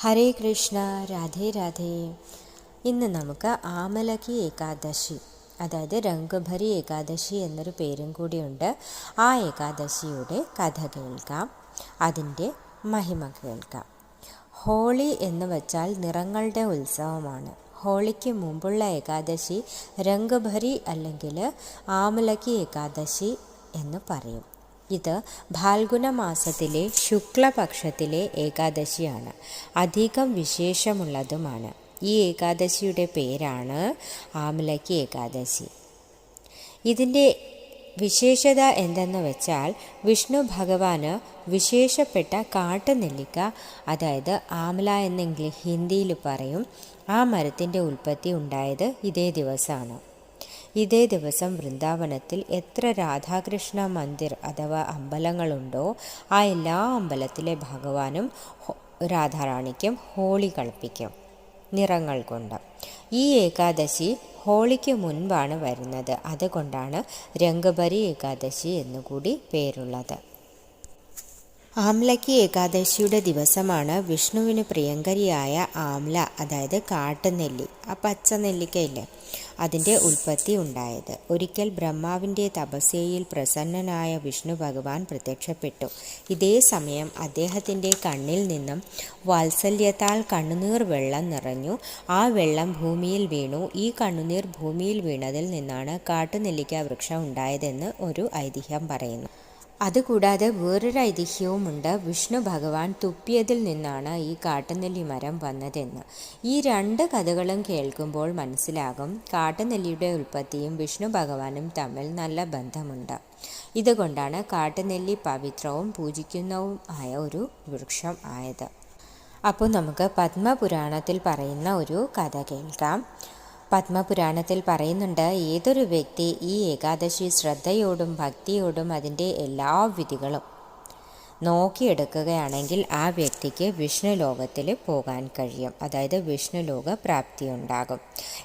ഹരേ കൃഷ്ണ രാധേ രാധേ. ഇന്ന് നമുക്ക് ആമലകി ഏകാദശി അതായത് രംഗഭരി ഏകാദശി എന്നൊരു പേരും കൂടിയുണ്ട്. ആ ഏകാദശിയുടെ കഥ കേൾക്കാം. അതിന്റെ മഹിമ കേൾക്കാം. ഹോളി എന്ന് വച്ചാൽ നിറങ്ങളുടെ ഉത്സവമാണ്. ഹോളിക്ക് മുമ്പുള്ള ഏകാദശി രംഗഭരി അല്ലെങ്കിൽ ആമലകി ഏകാദശി എന്ന് പറയും. ഇത് ഫാൽഗുന മാസത്തിലെ ശുക്ലപക്ഷത്തിലെ ഏകാദശിയാണ്. അധികം വിശേഷമുള്ളതുമാണ്. ഈ ഏകാദശിയുടെ പേരാണ് ആമലക്കി ഏകാദശി. ഇതിന്റെ വിശേഷത എന്തെന്ന് വെച്ചാൽ വിഷ്ണു ഭഗവാന് വിശേഷപ്പെട്ട കാട്ടുനെല്ലിക്ക അതായത് ആമല എന്നെങ്കിൽ ഹിന്ദിയിൽ പറയും ആ മരത്തിന്റെ ഉൽപ്പത്തി ഉണ്ടായത് ഇതേ ദിവസമാണ്. ഇതേ ദിവസം വൃന്ദാവനത്തിൽ എത്ര രാധാകൃഷ്ണ മന്ദിർ അഥവാ അമ്പലങ്ങളുണ്ടോ ആ എല്ലാ അമ്പലത്തിലെ ഭഗവാനും രാധാറാണിക്കും ഹോളി കളിപ്പിക്കും. നിറങ്ങൾ കൊണ്ട്. ഈ ഏകാദശി ഹോളിക്ക് മുൻപാണ് വരുന്നത്. അതുകൊണ്ടാണ് രംഗപരി ഏകാദശി എന്നുകൂടി പേരുള്ളത്. ആംലക്കി ഏകാദശിയുടെ ദിവസമാണ് വിഷ്ണുവിന് പ്രിയങ്കരിയായ ആംല അതായത് കാട്ടുനെല്ലി ആ പച്ച നെല്ലിക്കയില്ലേ അതിന്റെ ഉൽപ്പത്തി ഉണ്ടായത്. ഒരിക്കൽ ബ്രഹ്മാവിന്റെ തപസ്യയിൽ പ്രസന്നനായ വിഷ്ണു ഭഗവാൻ പ്രത്യക്ഷപ്പെട്ടു. ഇതേ സമയം അദ്ദേഹത്തിന്റെ കണ്ണിൽ നിന്നും വാത്സല്യത്താൽ കണ്ണുനീർ വെള്ളം നിറഞ്ഞു. ആ വെള്ളം ഭൂമിയിൽ വീണു. ഈ കണ്ണുനീർ ഭൂമിയിൽ വീണതിൽ നിന്നാണ് കാട്ടുനെല്ലിക്ക വൃക്ഷം ഉണ്ടായതെന്ന് ഒരു ഐതിഹ്യം പറയുന്നു. അതുകൂടാതെ വേറൊരു ഐതിഹ്യവുമുണ്ട്. വിഷ്ണു ഭഗവാൻ തുപ്പിയതിൽ നിന്നാണ് ഈ കാട്ടുനെല്ലി മരം വന്നതെന്ന്. ഈ രണ്ട് കഥകളും കേൾക്കുമ്പോൾ മനസ്സിലാകും. കാട്ടുനെല്ലിയുടെ ഉൽപ്പത്തിയും വിഷ്ണു ഭഗവാനും തമ്മിൽ നല്ല ബന്ധമുണ്ട്. ഇതുകൊണ്ടാണ് കാട്ടുനെല്ലി പവിത്രവും പൂജിക്കുന്നവും ആയ ഒരു വൃക്ഷം ആയത്. അപ്പോൾ നമുക്ക് പത്മപുരാണത്തിൽ പറയുന്ന ഒരു കഥ കേൾക്കാം. പത്മപുരാണത്തിൽ പറയുന്നുണ്ട് ഏതൊരു വ്യക്തി ഈ ഏകാദശി ശ്രദ്ധയോടും ഭക്തിയോടും അതിന്റെ എല്ലാ വിധികളും നോക്കിയെടുക്കുകയാണെങ്കിൽ ആ വ്യക്തിക്ക് വിഷ്ണു ലോകത്തിൽ പോകാൻ കഴിയും. അതായത് വിഷ്ണു ലോക പ്രാപ്തി ഉണ്ടാകും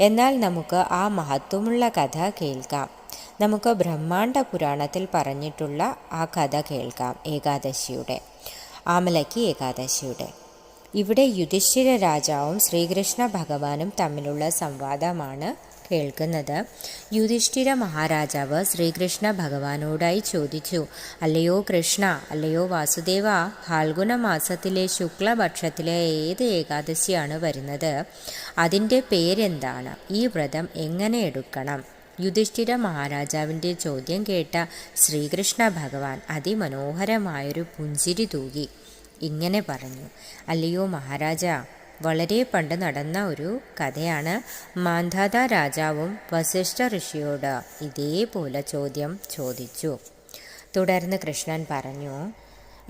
എന്നാൽ നമുക്ക് ആ മഹത്വമുള്ള കഥ കേൾക്കാം. നമുക്ക് ബ്രഹ്മാണ്ഡ പുരാണത്തിൽ പറഞ്ഞിട്ടുള്ള ആ കഥ കേൾക്കാം ഏകാദശിയുടെ ആമലക്കി ഏകാദശിയുടെ. ഇവിടെ യുധിഷ്ഠിര രാജാവും ശ്രീകൃഷ്ണ ഭഗവാനും തമ്മിലുള്ള സംവാദമാണ് കേൾക്കുന്നത്. യുധിഷ്ഠിര മഹാരാജാവ് ശ്രീകൃഷ്ണ ഭഗവാനോടായി ചോദിച്ചു അല്ലയോ കൃഷ്ണ അല്ലയോ വാസുദേവ ഫാൽഗുന മാസത്തിലെ ശുക്ലപക്ഷത്തിലെ ഏത് ഏകാദശിയാണ് വരുന്നത്? അതിന്റെ പേരെന്താണ്? ഈ വ്രതം എങ്ങനെ എടുക്കണം? യുധിഷ്ഠിര മഹാരാജാവിന്റെ ചോദ്യം കേട്ട ശ്രീകൃഷ്ണ ഭഗവാൻ അതിമനോഹരമായൊരു പുഞ്ചിരി തൂകി. ഇങ്ങനെ പറഞ്ഞു. അല്ലയോ മഹാരാജ വളരെ പണ്ട് നടന്ന ഒരു കഥയാണ് മാന്ധാത രാജാവും വസിഷ്ഠ ഋഷിയോട് ഇതേപോലെ ചോദ്യം ചോദിച്ചു. തുടർന്ന് കൃഷ്ണൻ പറഞ്ഞു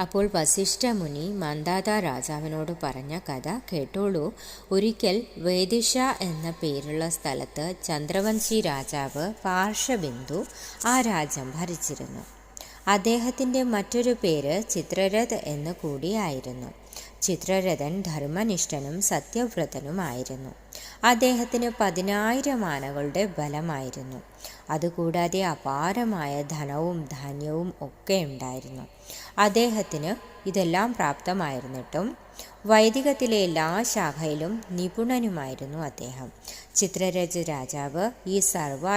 അപ്പോൾ വസിഷ്ഠ മുനി മന്ദാത രാജാവിനോട് പറഞ്ഞ കഥ കേട്ടോളൂ. ഒരിക്കൽ വേദിഷ എന്ന പേരുള്ള സ്ഥലത്ത് ചന്ദ്രവംശി രാജാവ് പാർശ്വബിന്ദു ആ രാജ്യം ഭരിച്ചിരുന്നു. അദ്ദേഹത്തിന്റെ മറ്റൊരു പേര് ചിത്രരഥ് എന്ന് കൂടിയായിരുന്നു. ചിത്രരഥൻ ധർമ്മനിഷ്ഠനും സത്യവ്രതനുമായിരുന്നു. അദ്ദേഹത്തിന് പതിനായിരം ആനകളുടെ ബലമായിരുന്നു. അതുകൂടാതെ അപാരമായ ധനവും ധാന്യവും ഒക്കെ ഉണ്ടായിരുന്നു. അദ്ദേഹത്തിന് ഇതെല്ലാം പ്രാപ്തമായിരുന്നിട്ടും വൈദികത്തിലെ എല്ലാ ശാഖയിലും നിപുണനുമായിരുന്നു അദ്ദേഹം. ചിത്രരജ രാജാവ് ഈ സർവ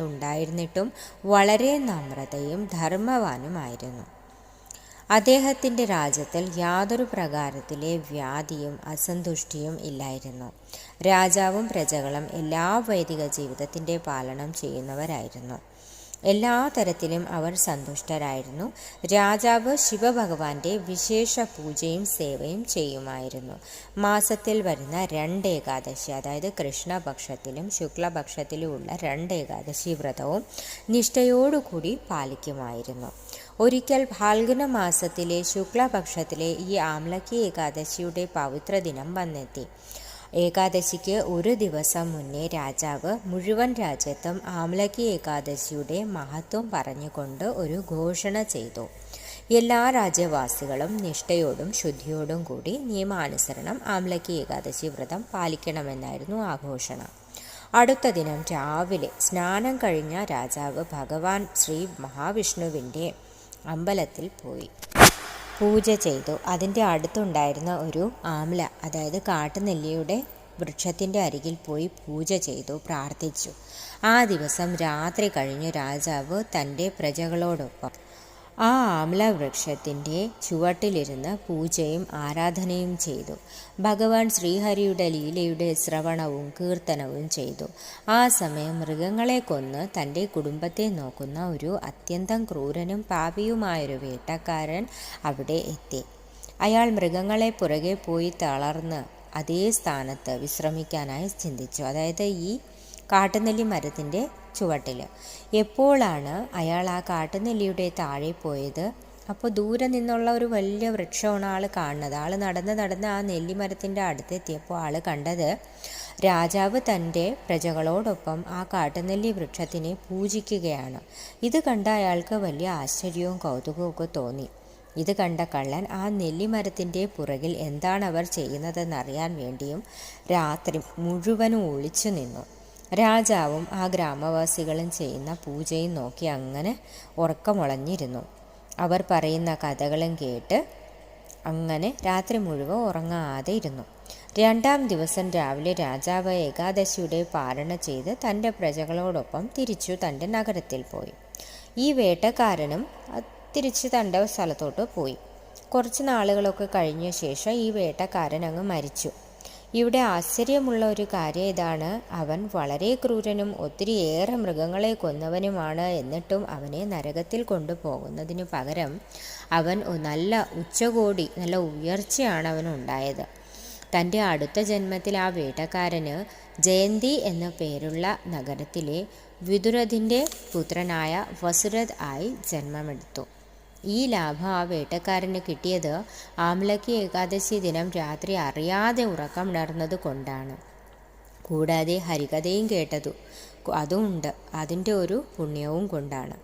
ഉണ്ടായിരുന്നിട്ടും വളരെ നമ്രതയും ധർമ്മവാനുമായിരുന്നു. അദ്ദേഹത്തിന്റെ രാജ്യത്തിൽ യാതൊരു പ്രകാരത്തിലെ വ്യാധിയും അസന്തുഷ്ടിയും ഇല്ലായിരുന്നു. രാജാവും പ്രജകളും എല്ലാ വൈദിക ജീവിതത്തിന്റെ പാലനം ചെയ്യുന്നവരായിരുന്നു. എല്ലാ തരത്തിലും അവർ സന്തുഷ്ടരായിരുന്നു. രാജാവ് ശിവഭഗവാന്റെ വിശേഷ പൂജയും സേവയും ചെയ്യുമായിരുന്നു. മാസത്തിൽ വരുന്ന രണ്ട് ഏകാദശി അതായത് കൃഷ്ണപക്ഷത്തിലും ശുക്ലപക്ഷത്തിലുമുള്ള രണ്ട് ഏകാദശി വ്രതവും നിഷ്ഠയോടുകൂടി പാലിക്കുമായിരുന്നു. ഒരിക്കൽ ഫാൽഗുന മാസത്തിലെ ശുക്ലപക്ഷത്തിലെ ഈ ആംലക്കി ഏകാദശിയുടെ പവിത്ര ദിനം വന്നെത്തി. ഏകാദശിക്ക് ഒരു ദിവസം മുന്നേ രാജാവ് മുഴുവൻ രാജ്യത്തും ആംലകി ഏകാദശിയുടെ മഹത്വം പറഞ്ഞുകൊണ്ട് ഒരു ഘോഷണ ചെയ്തു. എല്ലാ രാജ്യവാസികളും നിഷ്ഠയോടും ശുദ്ധിയോടും കൂടി നിയമാനുസരണം ആംലക്കി ഏകാദശി വ്രതം പാലിക്കണമെന്നായിരുന്നു ആഘോഷണം അടുത്ത ദിനം രാവിലെ സ്നാനം കഴിഞ്ഞ രാജാവ് ഭഗവാൻ ശ്രീ മഹാവിഷ്ണുവിന്റെ അമ്പലത്തിൽ പോയി. പൂജ ചെയ്തു. അതിന്റെ അടുത്തുണ്ടായിരുന്ന ഒരു ആംല അതായത് കാട്ടുനെല്ലിയുടെ വൃക്ഷത്തിന്റെ അരികിൽ പോയി പൂജ ചെയ്തു പ്രാർത്ഥിച്ചു. ആ ദിവസം രാത്രി കഴിഞ്ഞ് രാജാവ് തന്റെ പ്രജകളോടൊപ്പം ആ ആംലവൃക്ഷത്തിന്റെ ചുവട്ടിലിരുന്ന് പൂജയും ആരാധനയും ചെയ്തു. ഭഗവാൻ ശ്രീഹരിയുടെ ലീലയുടെ ശ്രവണവും കീർത്തനവും ചെയ്തു. ആ സമയം മൃഗങ്ങളെ കൊന്ന് തന്റെ കുടുംബത്തെ നോക്കുന്ന ഒരു അത്യന്തം ക്രൂരനും പാപിയുമായൊരു വേട്ടക്കാരൻ അവിടെ എത്തി. അയാൾ മൃഗങ്ങളെ പുറകെ പോയി തളർന്ന് അതേ സ്ഥാനത്ത് വിശ്രമിക്കാനായി ചിന്തിച്ചു. അതായത് ഈ കാട്ടുനെല്ലി മരത്തിന്റെ ചുവട്ടിൽ എപ്പോഴാണ് അയാൾ ആ കാട്ടുനെല്ലിയുടെ താഴെ പോയത്? അപ്പോൾ ദൂരെ നിന്നുള്ള ഒരു വലിയ വൃക്ഷമാണ് ആൾ കാണുന്നത്. ആൾ നടന്ന് നടന്ന് ആ നെല്ലിമരത്തിന്റെ അടുത്തെത്തിയപ്പോൾ ആൾ കണ്ടത് രാജാവ് തന്റെ പ്രജകളോടൊപ്പം ആ കാട്ടുനെല്ലി വൃക്ഷത്തിനെ പൂജിക്കുകയാണ്. ഇത് കണ്ട അയാൾക്ക് വലിയ ആശ്ചര്യവും കൗതുകവും തോന്നി. ഇത് കണ്ട കള്ളൻ ആ നെല്ലിമരത്തിന്റെ പുറകിൽ എന്താണ് അവർ ചെയ്യുന്നതെന്നറിയാൻ വേണ്ടിയും രാത്രി മുഴുവനും ഒളിച്ചു നിന്നു. രാജാവും ആ ഗ്രാമവാസികളും ചെയ്യുന്ന പൂജയും നോക്കി അങ്ങനെ ഉറക്കമുളഞ്ഞിരുന്നു. അവർ പറയുന്ന കഥകളും കേട്ട് അങ്ങനെ രാത്രി മുഴുവൻ ഉറങ്ങാതെ ഇരുന്നു. രണ്ടാം ദിവസം രാവിലെ രാജാവ് ഏകാദശിയുടെ പാലന ചെയ്ത് തന്റെ പ്രജകളോടൊപ്പം തിരിച്ചു തന്റെ നഗരത്തിൽ പോയി. ഈ വേട്ടക്കാരനും തിരിച്ച് തന്റെ സ്ഥലത്തോട്ട് പോയി. കുറച്ച് നാളുകളൊക്കെ കഴിഞ്ഞ ശേഷം ഈ വേട്ടക്കാരൻ അങ്ങ് മരിച്ചു. ഇവിടെ ആശ്ചര്യമുള്ള ഒരു കാര്യം ഇതാണ്. അവൻ വളരെ ക്രൂരനും ഒത്തിരിയേറെ മൃഗങ്ങളെ കൊന്നവനുമാണ് എന്നിട്ടും അവനെ നരകത്തിൽ കൊണ്ടുപോകുന്നതിനു പകരം അവൻ നല്ല ഉച്ചകോടി നല്ല ഉയർച്ചയാണ് അവനുണ്ടായത് തന്റെ അടുത്ത ജന്മത്തിൽ ആ വേട്ടക്കാരന് ജയന്തി എന്ന പേരുള്ള നഗരത്തിലെ വിദുരഥിന്റെ പുത്രനായ വസുരഥ് ആയി ജന്മമെടുത്തു. ഈ ലാഭം ആ വേട്ടക്കാരന് കിട്ടിയത് ആംലക്കി ഏകാദശി ദിനം രാത്രി അറിയാതെ ഉറക്കമുണർന്നത് കൊണ്ടാണ്. കൂടാതെ ഹരികഥയും കേട്ടതു. അതുമുണ്ട് അതിന്റെ ഒരു പുണ്യവും കൊണ്ടാണ്.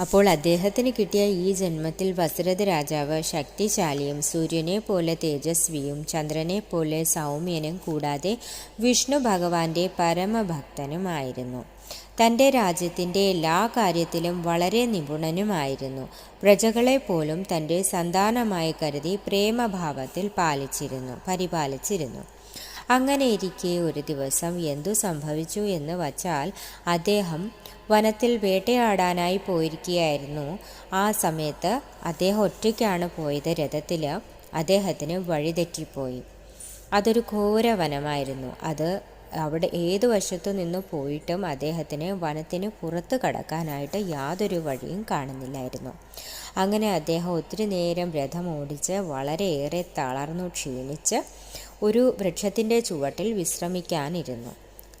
അപ്പോൾ അദ്ദേഹത്തിന് കിട്ടിയ ഈ ജന്മത്തിൽ വസുരഥ രാജാവ് ശക്തിശാലിയും സൂര്യനെ പോലെ തേജസ്വിയും ചന്ദ്രനെ പോലെ സൗമ്യനും കൂടാതെ വിഷ്ണു ഭഗവാന്റെ പരമഭക്തനുമായിരുന്നു. തന്റെ രാജ്യത്തിന്റെ എല്ലാ കാര്യത്തിലും വളരെ നിപുണനുമായിരുന്നു. പ്രജകളെ പോലും തന്റെ സന്താനമായി കരുതി പ്രേമഭാവത്തിൽ പാലിച്ചിരുന്നു പരിപാലിച്ചിരുന്നു. അങ്ങനെയിരിക്കെ ഒരു ദിവസം എന്തു സംഭവിച്ചു എന്ന് വച്ചാൽ അദ്ദേഹം വനത്തിൽ വേട്ടയാടാനായി പോയിരിക്കുകയായിരുന്നു ആ സമയത്ത് അദ്ദേഹം ഒറ്റയ്ക്കാണ് പോയത്. രഥത്തിൽ അദ്ദേഹത്തിന് വഴിതെറ്റിപ്പോയി. അതൊരു ഘോര വനമായിരുന്നു അത് അവിടെ ഏതു വശത്തു നിന്ന് പോയിട്ടും അദ്ദേഹത്തിന് വനത്തിന് പുറത്ത് കടക്കാനായിട്ട് യാതൊരു വഴിയും കാണുന്നില്ലായിരുന്നു. അങ്ങനെ അദ്ദേഹം ഒത്തിരി നേരം രഥം ഓടിച്ച് വളരെയേറെ തളർന്നു ക്ഷീണിച്ച് ഒരു വൃക്ഷത്തിന്റെ ചുവട്ടിൽ വിശ്രമിക്കാനിരുന്നു.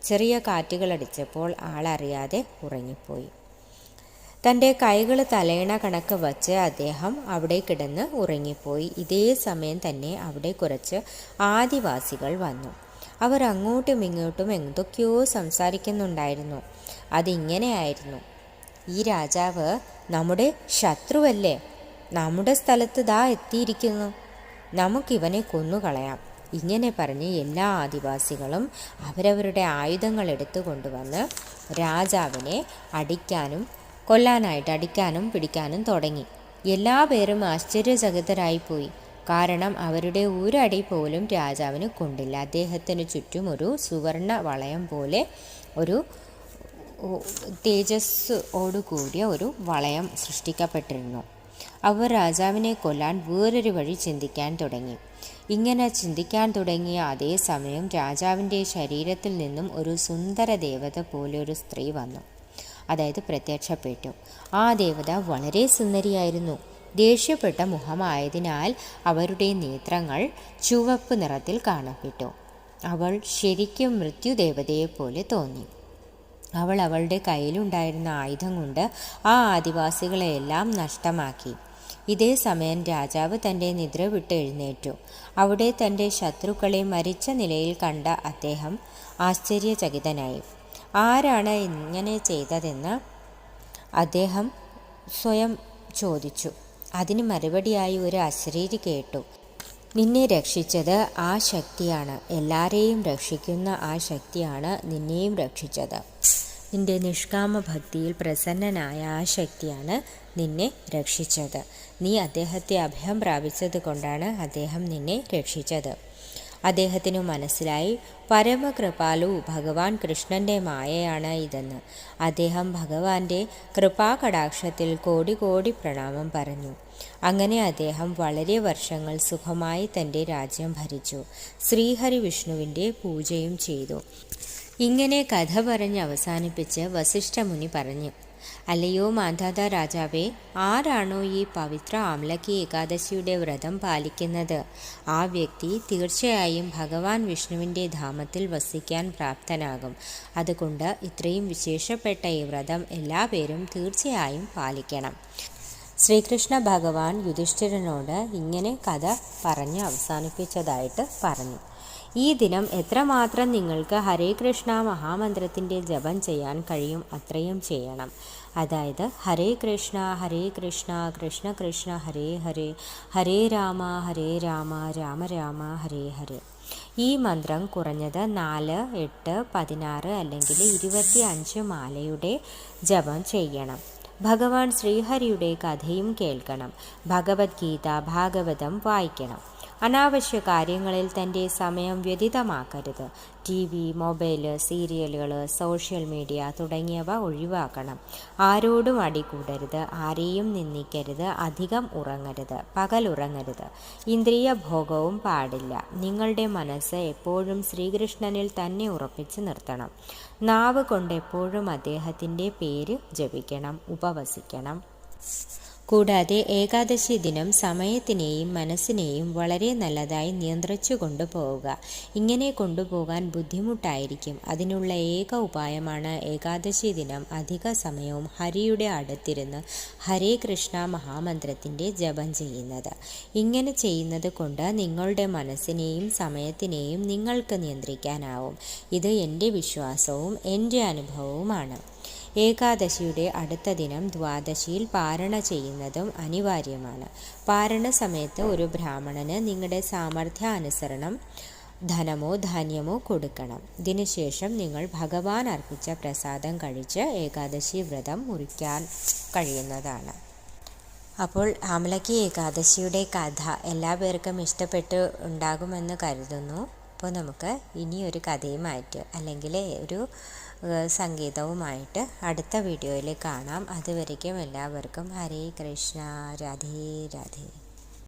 ചെറിയ കാറ്റുകളടിച്ചപ്പോൾ ആളറിയാതെ ഉറങ്ങിപ്പോയി. തന്റെ കൈകൾ തലയണ കണക്ക് വച്ച് അദ്ദേഹം അവിടെ കിടന്ന് ഉറങ്ങിപ്പോയി. ഇതേ സമയം തന്നെ അവിടെ കുറച്ച് ആദിവാസികൾ വന്നു. അവർ അങ്ങോട്ടും ഇങ്ങോട്ടും എന്തൊക്കെയോ സംസാരിക്കുന്നുണ്ടായിരുന്നു. അതിങ്ങനെയായിരുന്നു. ഈ രാജാവ് നമ്മുടെ ശത്രുവല്ലേ? നമ്മുടെ സ്ഥലത്ത് ദാ എത്തിയിരിക്കുന്നു. നമുക്കിവനെ കൊന്നുകളയാം. ഇങ്ങനെ പറഞ്ഞ് എല്ലാ ആദിവാസികളും അവരവരുടെ ആയുധങ്ങൾ എടുത്തു കൊണ്ടുവന്ന് രാജാവിനെ അടിക്കാനും കൊല്ലാനായിട്ട് അടിക്കാനും പിടിക്കാനും തുടങ്ങി. എല്ലാ പേരും ആശ്ചര്യചകിതരായിപ്പോയി. കാരണം അവരുടെ ഒരടി പോലും രാജാവിന് കൊണ്ടില്ല. അദ്ദേഹത്തിന് ചുറ്റും ഒരു സുവർണ വളയം പോലെ ഒരു തേജസ്സോടുകൂടിയ ഒരു വളയം സൃഷ്ടിക്കപ്പെട്ടിരുന്നു. അവർ രാജാവിനെ കൊല്ലാൻ വേറൊരു വഴി ചിന്തിക്കാൻ തുടങ്ങി. ഇങ്ങനെ ചിന്തിക്കാൻ തുടങ്ങിയ അതേ സമയം രാജാവിന്റെ ശരീരത്തിൽ നിന്നും ഒരു സുന്ദര ദേവത പോലെ ഒരു സ്ത്രീ വന്നു. അതായത് പ്രത്യക്ഷപ്പെട്ടു. ആ ദേവത വളരെ സുന്ദരിയായിരുന്നു. ദേഷ്യപ്പെട്ട മുഖമായതിനാൽ അവരുടെ നേത്രങ്ങൾ ചുവപ്പ് നിറത്തിൽ കാണപ്പെട്ടു. അവൾ ശരിക്കും മൃത്യുദേവതയെപ്പോലെ തോന്നി. അവൾ അവളുടെ കയ്യിലുണ്ടായിരുന്ന ആയുധം കൊണ്ട് ആ ആദിവാസികളെയെല്ലാം നഷ്ടമാക്കി. ഇതേ സമയം രാജാവ് തന്റെ നിദ്ര വിട്ട് എഴുന്നേറ്റു. അവിടെ തന്റെ ശത്രുക്കളെ മരിച്ച നിലയിൽ കണ്ട അദ്ദേഹം ആശ്ചര്യചകിതനായി. ആരാണ് ഇങ്ങനെ ചെയ്തതെന്ന്? അദ്ദേഹം സ്വയം ചോദിച്ചു. അതിന് മറുപടിയായി ഒരു അശരീരി കേട്ടു. നിന്നെ രക്ഷിച്ചത് ആ ശക്തിയാണ്. എല്ലാരെയും രക്ഷിക്കുന്ന ആ ശക്തിയാണ് നിന്നെയും രക്ഷിച്ചത്. നിന്റെ നിഷ്കാമ ഭക്തിയിൽ പ്രസന്നനായ ആ ശക്തിയാണ് നിന്നെ രക്ഷിച്ചത്. നീ അദ്ദേഹത്തെ അഭയം പ്രാപിച്ചത് കൊണ്ടാണ് അദ്ദേഹം നിന്നെ രക്ഷിച്ചത്. അദ്ദേഹത്തിനു മനസ്സിലായി. പരമകൃപാലു ഭഗവാൻ കൃഷ്ണന്റെ മായയാണ് ഇതെന്ന്. അദ്ദേഹം ഭഗവാന്റെ കൃപാകടാക്ഷത്തിൽ കോടി കോടി പ്രണാമം പറഞ്ഞു. അങ്ങനെ അദ്ദേഹം വളരെ വർഷങ്ങൾ സുഖമായി തന്റെ രാജ്യം ഭരിച്ചു. ശ്രീഹരി വിഷ്ണുവിന്റെ പൂജയും ചെയ്തു. ഇങ്ങനെ കഥ പറഞ്ഞ് അവസാനിപ്പിച്ച് വസിഷ്ഠമുനി പറഞ്ഞു. അല്ലയോ മാന്ധാത രാജാവേ ആരാണോ ഈ പവിത്ര ആംലക്കി ഏകാദശിയുടെ വ്രതം പാലിക്കുന്നത്? ആ വ്യക്തി തീർച്ചയായും ഭഗവാൻ വിഷ്ണുവിന്റെ ധാമത്തിൽ വസിക്കാൻ പ്രാപ്തനാകും. അതുകൊണ്ട് ഇത്രയും വിശേഷപ്പെട്ട ഈ വ്രതം എല്ലാ പേരും തീർച്ചയായും പാലിക്കണം. ശ്രീകൃഷ്ണ ഭഗവാൻ യുധിഷ്ഠിരനോട് ഇങ്ങനെ കഥ പറഞ്ഞ് അവസാനിപ്പിച്ചതായിട്ട് പറഞ്ഞു. ഈ ദിനം എത്രമാത്രം നിങ്ങൾക്ക് ഹരേ കൃഷ്ണ മഹാമന്ത്രത്തിന്റെ ജപം ചെയ്യാൻ കഴിയും അത്രയും ചെയ്യണം. അതായത് ഹരേ കൃഷ്ണ ഹരേ കൃഷ്ണ കൃഷ്ണ കൃഷ്ണ ഹരേ ഹരേ ഹരേ രാമ ഹരേ രാമ രാമ രാമ ഹരേ ഹരേ. ഈ മന്ത്രം കുറഞ്ഞത് നാല് എട്ട് പതിനാറ് അല്ലെങ്കിൽ ഇരുപത്തി അഞ്ച് മാലയുടെ ജപം ചെയ്യണം. ഭഗവാൻ ശ്രീഹരിയുടെ കഥയും കേൾക്കണം. ഭഗവത്ഗീത ഭാഗവതം വായിക്കണം. അനാവശ്യ കാര്യങ്ങളിൽ തന്റെ സമയം വ്യതിതമാക്കരുത്. ടി വി മൊബൈൽ സീരിയലുകൾ സോഷ്യൽ മീഡിയ തുടങ്ങിയവ ഒഴിവാക്കണം. ആരോടും അടികൂടരുത്. ആരെയും നിന്ദിക്കരുത്. അധികം ഉറങ്ങരുത്. പകൽ ഉറങ്ങരുത്. ഇന്ദ്രിയ ഭോഗവും പാടില്ല. നിങ്ങളുടെ മനസ്സ് എപ്പോഴും ശ്രീകൃഷ്ണനിൽ തന്നെ ഉറപ്പിച്ചു നിർത്തണം. നാവ് കൊണ്ട് എപ്പോഴും അദ്ദേഹത്തിന്റെ പേര് ജപിക്കണം. ഉപവസിക്കണം. കൂടാതെ ഏകാദശി ദിനം സമയത്തിനെയും മനസ്സിനെയും വളരെ നല്ലതായി നിയന്ത്രിച്ചു കൊണ്ടുപോവുക ഇങ്ങനെ കൊണ്ടുപോകാൻ ബുദ്ധിമുട്ടായിരിക്കും. അതിനുള്ള ഏക ഉപായമാണ് ഏകാദശി ദിനം. അധിക സമയവും ഹരിയുടെ അടുത്തിരുന്ന് ഹരേ കൃഷ്ണ മഹാമന്ത്രത്തിന്റെ ജപം ചെയ്യുന്നത്. ഇങ്ങനെ ചെയ്യുന്നത് കൊണ്ട് നിങ്ങളുടെ മനസ്സിനെയും സമയത്തിനെയും നിങ്ങൾക്ക് നിയന്ത്രിക്കാനാവും. ഇത് എന്റെ വിശ്വാസവും എന്റെ അനുഭവവുമാണ്. ഏകാദശിയുടെ അടുത്ത ദിനം ദ്വാദശിയിൽ പാരണ ചെയ്യുന്നതും അനിവാര്യമാണ്. പാരണ സമയത്ത് ഒരു ബ്രാഹ്മണന് നിങ്ങളുടെ സാമർഥ്യാനുസരണം ധനമോ ധാന്യമോ കൊടുക്കണം. ഇതിനുശേഷം നിങ്ങൾ ഭഗവാൻ അർപ്പിച്ച പ്രസാദം കഴിച്ച് ഏകാദശി വ്രതം മുറിക്കാൻ കഴിയുന്നതാണ്. അപ്പോൾ ആമലക്കി ഏകാദശിയുടെ കഥ എല്ലാ പേർക്കും ഇഷ്ടപ്പെട്ട് ഉണ്ടാകുമെന്ന് കരുതുന്നു. അപ്പോൾ നമുക്ക് ഇനിയൊരു കഥയുമായിട്ട് അല്ലെങ്കിൽ ഒരു സംഗീതവുമായിട്ട് അടുത്ത വീഡിയോയിൽ കാണാം. അതുവരേക്കും എല്ലാവർക്കും ഹരേ കൃഷ്ണ രാധേ രാധേ.